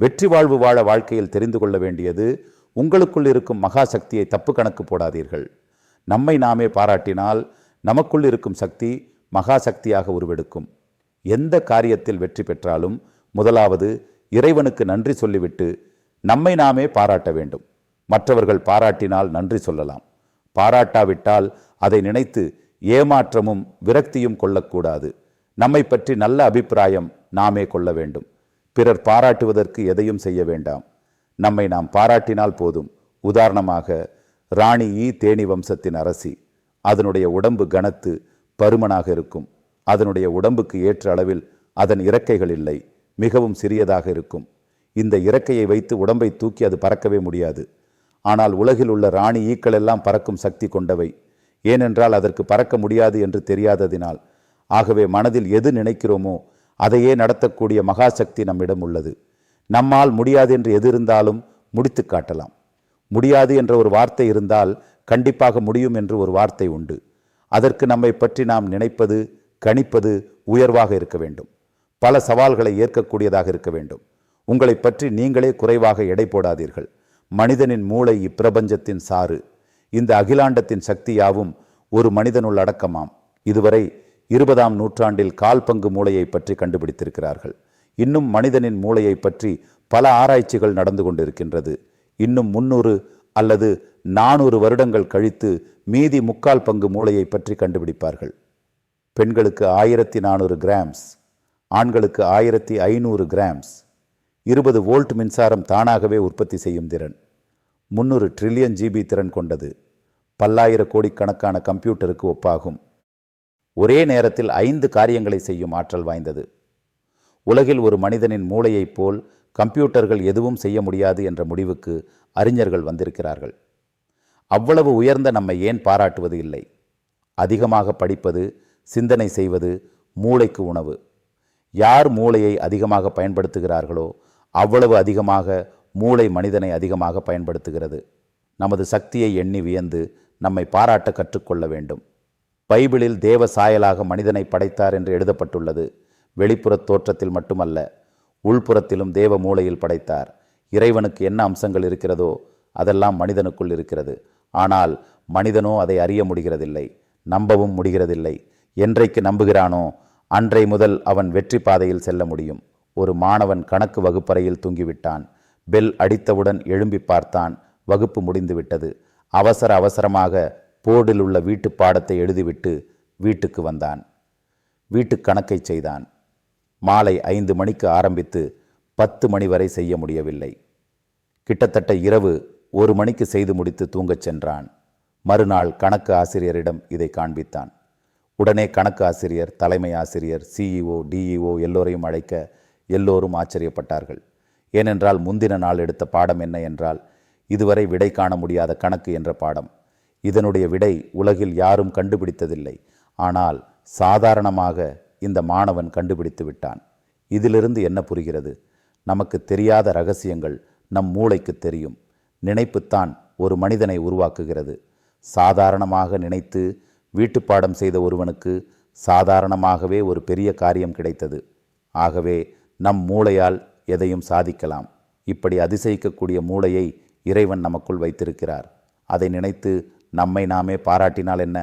வெற்றி வாழ்வு வாழ வாழ்க்கையில் தெரிந்து கொள்ள வேண்டியது உங்களுக்குள் இருக்கும் மகா சக்தியை தப்பு கணக்கு போடாதீர்கள். நம்மை நாமே பாராட்டினால் நமக்குள் இருக்கும் சக்தி மகா சக்தியாக உருவெடுக்கும். எந்த காரியத்தில் வெற்றி பெற்றாலும் முதலாவது இறைவனுக்கு நன்றி சொல்லிவிட்டு நம்மை நாமே பாராட்ட வேண்டும். மற்றவர்கள் பாராட்டினால் நன்றி சொல்லலாம். பாராட்டாவிட்டால் அதை நினைத்து ஏமாற்றமும் விரக்தியும் கொள்ளக்கூடாது. நம்மை பற்றி நல்ல அபிப்பிராயம் நாமே கொள்ள வேண்டும். பிறர் பாராட்டுவதற்கு எதையும் செய்ய வேண்டாம். நம்மை நாம் பாராட்டினால் போதும். உதாரணமாக ராணி ஈ தேனி வம்சத்தின் அரசி. அதனுடைய உடம்பு கனத்து பருமனாக இருக்கும். அதனுடைய உடம்புக்கு ஏற்ற அளவில் அதன் இறக்கைகள் இல்லை. மிகவும் சிறியதாக இருக்கும். இந்த இறக்கையை வைத்து உடம்பை தூக்கி அது பறக்கவே முடியாது. ஆனால் உலகில் உள்ள ராணி ஈக்கள் எல்லாம் பறக்கும் சக்தி கொண்டவை. ஏனென்றால் அதற்கு பறக்க முடியாது என்று தெரியாததினால். ஆகவே மனதில் எது நினைக்கிறோமோ அதையே நடத்தக்கூடிய மகாசக்தி நம்மிடம் உள்ளது. நம்மால் முடியாது என்று எது இருந்தாலும் முடித்து காட்டலாம். முடியாது என்ற ஒரு வார்த்தை இருந்தால் கண்டிப்பாக முடியும் என்று ஒரு வார்த்தை உண்டு. அதற்கு நம்மை பற்றி நாம் நினைப்பது கணிப்பது உயர்வாக இருக்க வேண்டும். பல சவால்களை ஏற்கக்கூடியதாக இருக்க வேண்டும். உங்களை பற்றி நீங்களே குறைவாக எடை போடாதீர்கள். மனிதனின் மூளை இப்பிரபஞ்சத்தின் சாறு. இந்த அகிலாண்டத்தின் சக்தியாவும் ஒரு மனிதனுள் அடக்கமாம். இதுவரை இருபதாம் நூற்றாண்டில் கால் பங்கு மூளையை பற்றி கண்டுபிடித்திருக்கிறார்கள். இன்னும் மனிதனின் மூளையை பற்றி பல ஆராய்ச்சிகள் நடந்து கொண்டிருக்கின்றது. இன்னும் முன்னூறு அல்லது நானூறு வருடங்கள் கழித்து மீதி முக்கால் பங்கு மூளையை பற்றி கண்டுபிடிப்பார்கள். பெண்களுக்கு ஆயிரத்தி நானூறு கிராம்ஸ் ஆண்களுக்கு ஆயிரத்தி ஐநூறு கிராம்ஸ் இருபது வோல்ட் மின்சாரம் தானாகவே உற்பத்தி செய்யும் திறன் முன்னூறு ட்ரில்லியன் ஜிபி திறன் கொண்டது பல்லாயிர கோடிக்கணக்கான கம்ப்யூட்டருக்கு ஒப்பாகும். ஒரே நேரத்தில் ஐந்து காரியங்களை செய்யும் ஆற்றல் வாய்ந்தது. உலகில் ஒரு மனிதனின் மூளையைப் போல் கம்ப்யூட்டர்கள் எதுவும் செய்ய முடியாது என்ற முடிவுக்கு அறிஞர்கள் வந்திருக்கிறார்கள். அவ்வளவு உயர்ந்த நம்மை ஏன் பாராட்டுவது இல்லை? அதிகமாக படிப்பது சிந்தனை செய்வது மூளைக்கு உணவு. யார் மூளையை அதிகமாக பயன்படுத்துகிறார்களோ அவ்வளவு அதிகமாக மூளை மனிதனை அதிகமாக பயன்படுத்துகிறது. நமது சக்தியை எண்ணி வியந்து நம்மை பாராட்ட கற்றுக்கொள்ள வேண்டும். பைபிளில் தேவ சாயலாக மனிதனை படைத்தார் என்று எழுதப்பட்டுள்ளது. வெளிப்புறத் தோற்றத்தில் மட்டுமல்ல உள்புறத்திலும் தேவ மூளையில் படைத்தார். இறைவனுக்கு என்ன அம்சங்கள் இருக்கிறதோ அதெல்லாம் மனிதனுக்குள் இருக்கிறது. ஆனால் மனிதனோ அதை அறிய முடிகிறதில்லை நம்பவும் முடிகிறதில்லை. என்றைக்கு நம்புகிறானோ அன்றை முதல் அவன் வெற்றி பாதையில் செல்ல முடியும். ஒரு மாணவன் கணக்கு வகுப்பறையில் தூங்கிவிட்டான். பெல் அடித்தவுடன் எழும்பி பார்த்தான். வகுப்பு முடிந்துவிட்டது. அவசர அவசரமாக போர்டில் உள்ள வீட்டு பாடத்தை எழுதிவிட்டு வீட்டுக்கு வந்தான். வீட்டு கணக்கை செய்தான். மாலை ஐந்து மணிக்கு ஆரம்பித்து பத்து மணி வரை செய்ய முடியவில்லை. கிட்டத்தட்ட இரவு ஒரு மணிக்கு செய்து முடித்து தூங்கச் சென்றான். மறுநாள் கணக்கு ஆசிரியரிடம் இதை காண்பித்தான். உடனே கணக்கு ஆசிரியர் தலைமை ஆசிரியர் சிஇஓ டிஇஓ எல்லோரையும் அழைக்க எல்லோரும் ஆச்சரியப்பட்டார்கள். ஏனென்றால் முந்தின நாள் எடுத்த பாடம் என்ன என்றால் இதுவரை விடை காண முடியாத கணக்கு என்ற பாடம். இதனுடைய விடை உலகில் யாரும் கண்டுபிடித்ததில்லை. ஆனால் சாதாரணமாக இந்த மாணவன் கண்டுபிடித்து விட்டான். இதிலிருந்து என்ன புரிகிறது? நமக்கு தெரியாத ரகசியங்கள் நம் மூளைக்கு தெரியும். நினைப்புத்தான் ஒரு மனிதனை உருவாக்குகிறது. சாதாரணமாக நினைத்து வீட்டுப்பாடம் செய்த ஒருவனுக்கு சாதாரணமாகவே ஒரு பெரிய காரியம் கிடைத்தது. ஆகவே நம் மூளையால் எதையும் சாதிக்கலாம். இப்படி அதிசயிக்கக்கூடிய மூளையை இறைவன் நமக்குள் வைத்திருக்கிறார். அதை நினைத்து நம்மை நாமே பாராட்டினால் என்ன?